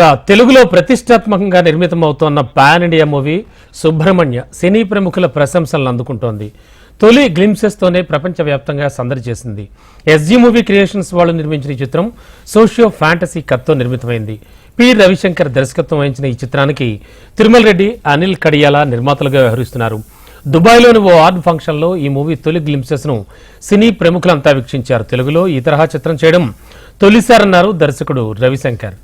ఇక తెలుగులో ప్రతిష్టాత్మకంగా నిర్మితమవుతోన్న pan India movie Subrahmanya cine ప్రముఖుల ప్రశంసలను అందుకుంటోంది. తొలి గ్లిమ్సెస్తోనే ప్రపంచవ్యాప్తంగా సందడి చేసింది. ఎస్జీ మూవీ క్రియేషన్స్ వాళ్ళు నిర్మించిన ఈ చిత్రం సోషియో ఫ్యాంటసీ కత్తో నిర్మితమైంది. పి రవిశంకర్ దర్శకత్వం వహించిన ఈ చిత్రానికి తిరుమల రెడ్డి అనిల్ కడియాల నిర్మాతలుగా వ్యవహరిస్తున్నారు. దుబాయ్లోని ఓ ఆర్ట్ ఫంక్షన్లో ఈ మూవీ తొలి గ్లిమ్సెస్ను సినీ ప్రముఖులంతా వీక్షించారు. తెలుగులో ఈ తరహా చిత్రం చేయడం తొలిసారన్నారు దర్శకుడు రవిశంకర్.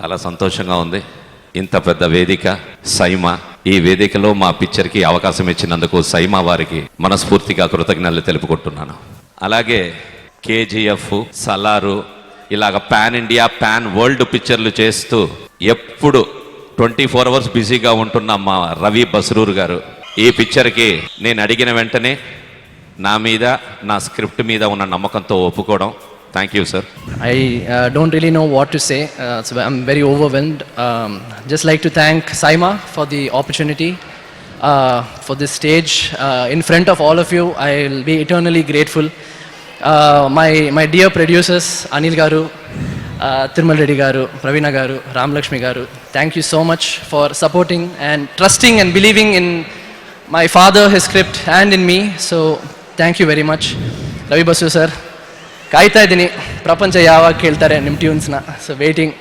చాలా సంతోషంగా ఉంది. ఇంత పెద్ద వేదిక సైమా. ఈ వేదికలో మా పిక్చర్కి అవకాశం ఇచ్చినందుకు సైమా వారికి మనస్ఫూర్తిగా కృతజ్ఞతలు తెలుపుకుంటున్నాను. అలాగే కేజీఎఫ్ సలారు ఇలాగ పాన్ ఇండియా పాన్ వరల్డ్ పిక్చర్లు చేస్తూ ఎప్పుడు ట్వంటీ ఫోర్ అవర్స్ బిజీగా ఉంటున్న మా రవి బస్రూర్ గారు ఈ పిక్చర్కి నేను అడిగిన వెంటనే నా మీద నా స్క్రిప్ట్ మీద ఉన్న నమ్మకంతో ఒప్పుకోవడం thank you sir I uh, don't really know what to say. Uh, so I'm very overwhelmed. Um, just like to thank Saima for the opportunity, uh, for this stage. Uh, in front of all of you, I'll be eternally grateful. Uh, my, my dear producers, Anil Garu, uh, Tirmal Reddy Garu, Pravina Garu, Ram Garu, thank you so much for supporting and trusting and believing in my father, his script, and in me. So thank you very much. Ravi Basu sir, ಕಾಯ್ತಾ ಇದ್ದೀನಿ. ಪ್ರಪಂಚ ಯಾವಾಗ ಕೇಳ್ತಾರೆ ನಿಮ್ಮ ಟ್ಯೂನ್ಸ್ನ so waiting